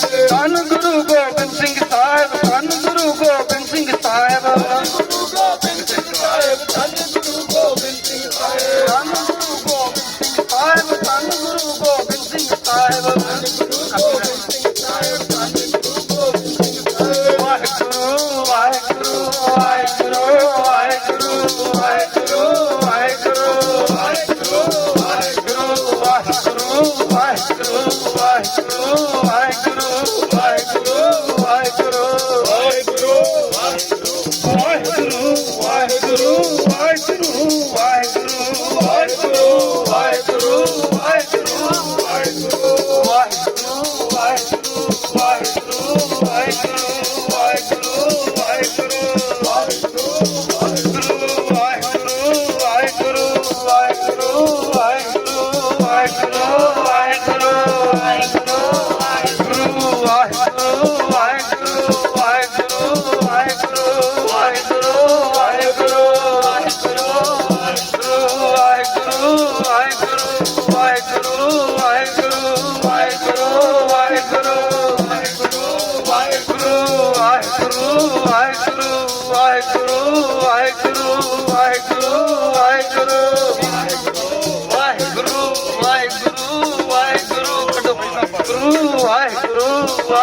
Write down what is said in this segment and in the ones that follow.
ਧੰਨ Guru Gobind Singh Pai. tudo.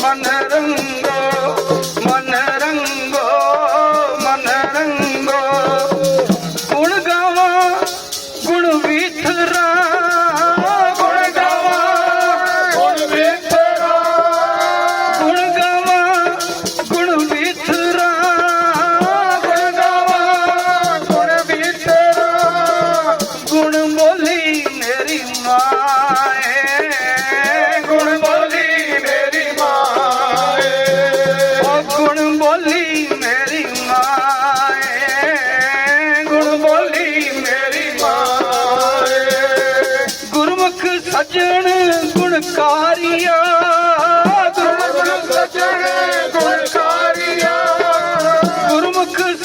manarangam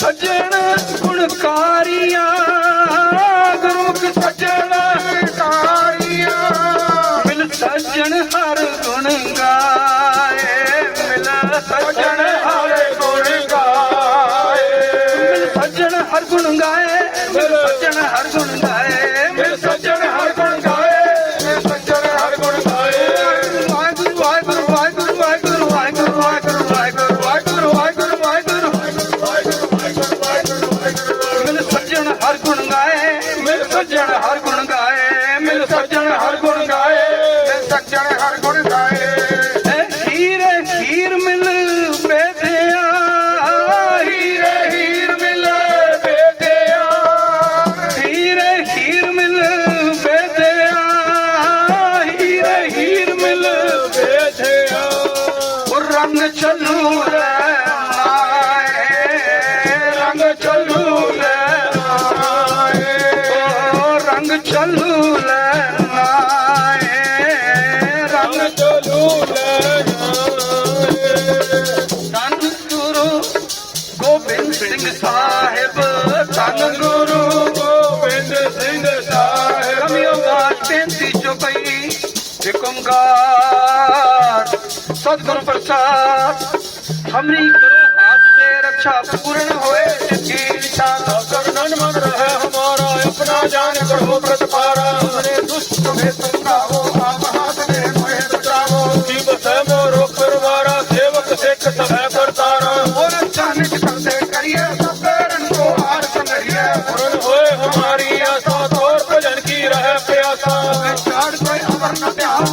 ਹੁਣ ਕਾਰ ਰੰਗ ਚਲੂ ਲੈਣਾ ਏ। ਰੰਗ ਚਲੂ ਲੈਣਾ ਤਨ ਗੁਰੂ ਗੋਬਿੰਦ ਸਿੰਘ ਸਾਹਿਬ ਤਨ ਗੁਰੂ ਗੋਬਿੰਦ ਸਿੰਘ ਸਾਹਿਬ। ਰਮਿਓ ਬਾਤ ਪੈਂਦੀ ਚੁਪਈ ਹੁਕਮਗਾਰ ਸਤਿਗੁਰ ਪ੍ਰਸਾਦ ਹਮਰੀ ਕਰੋ ਆਪ ਦੇ ਰੱਖਿਆ ਪੂਰਨ ਹੋਏ। ਜਾਣ ਕਰੋ ਪ੍ਰਤਪਾਰਾ ਹਰੇ ਦੁਸ਼ਟ ਮੇ ਸੰਗਾਵੋ ਆਪਹਾਤ ਨੇ ਮੋਹਿ ਤਰਾਵੋ ਕੀ ਬਸੈ ਮੋਰੋ ਪਰਵਾਰਾ ਸੇਵਕ ਸਿੱਖ ਸਭੈ ਕਰਤਾਰਾ। ਹੋਰ ਚਾਨਕ ਕਰਦੇ ਕਰੀਏ ਸਭਰਨ ਕੋ ਹਾਰ ਸੰਗਰੀਏ ਪੂਰਨ ਹੋਏ ਹਮਾਰੀ ਆਸਾ ਤੋਰ ਭਜਨ ਕੀ ਰਹਿ ਪਿਆਸਾ। ਵਿਚਾਰ ਕੋਈ ਅਮਰ ਨ ਧਿਆਉ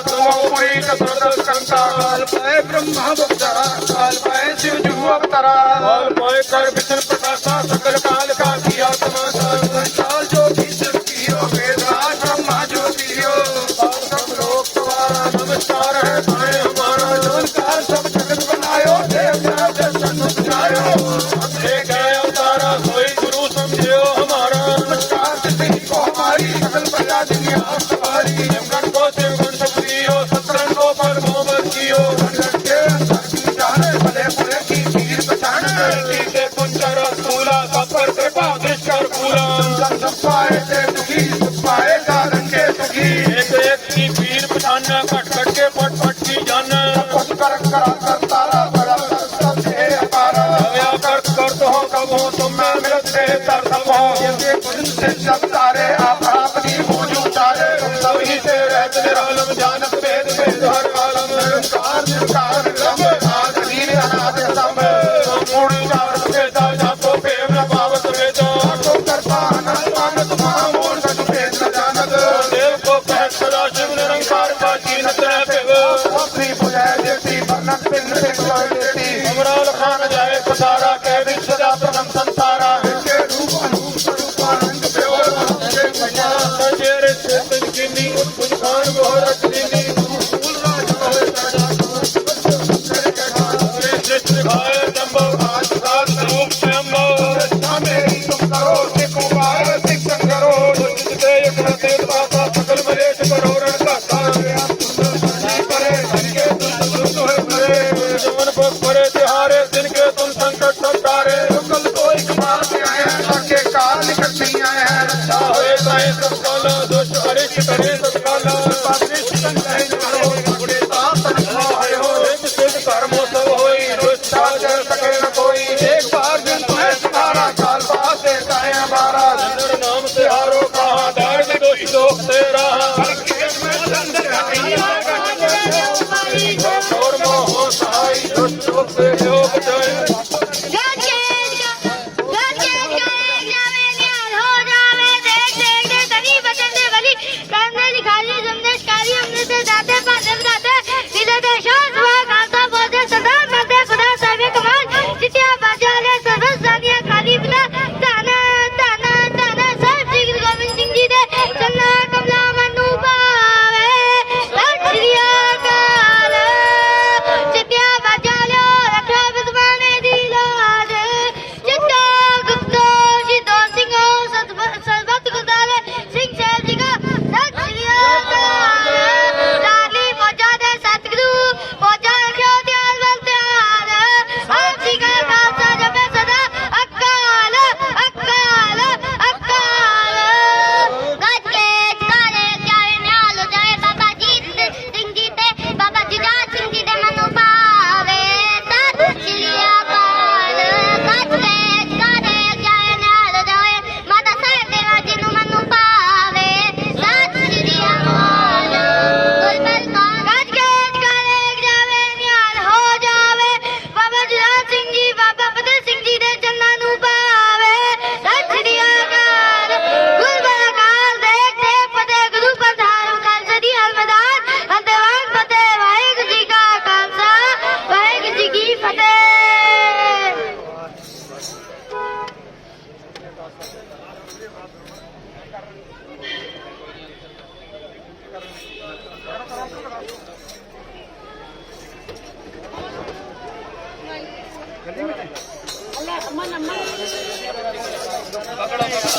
पुरी कसरत कंता काल पाए ब्रह्मा बप्तरा काल पाए शिव जू अवतरा और पाए कर विष्णु प्रकाशा सकल काल ਸਪਾਏ ਤੇ ਤੁਖੀ ਸਪਾਏ ਦਾ ਰੰਗੇ ਤੁਖੀ ਇੱਕ ਇੱਕ ਦੀ ਪੀਰ ਪਠਾਨਾ ਘਟ ਘਟ ਕੇ ਪਟ ਪਟ ਕੀ ਜਾਨ। ਪਟ ਕਰ ਕਰ ਕਰ ਤਾਰਾ ਬੜਾ ਸਭ ਤੇ ਅਪਾਰ। ਹਵਿਆ ਕਰ ਕਰ ਤੋ ਕਬ ਹੋ ਤੁਮ ਮੈਂ ਮਿਲਤੇ ਤਰ ਤਬ ਹੋ ਜੇ ਕੁਝ ਸੇ ਸਭ ਤਾਰੇ ਆਪ ਆਪ ਦੀ ਹੋਜੂ ਤਾਰੇ। ਸਭ ਹੀ ਤੇ ਰਹਿਤ ਨਿਰਾਲਮ ਜਾਨਤ ਭੇਦ ਭੇਦ ਹਰ ਆਲਮ। ਨਿਰੰਕਾਰ ਨਿਰੰਕਾਰ ਰਬ Thank you. ਕਾਲ ਨਿਕਲੀਆਂ ਐ ਰੱਛਾ ਹੋਏ ਤਾਂ ਇਹ ਸਭ ਕੋਲੋਂ ਦੁਸ਼ਟ ਅਰਿਸ਼ਟ ਕਰੇ ਸਭ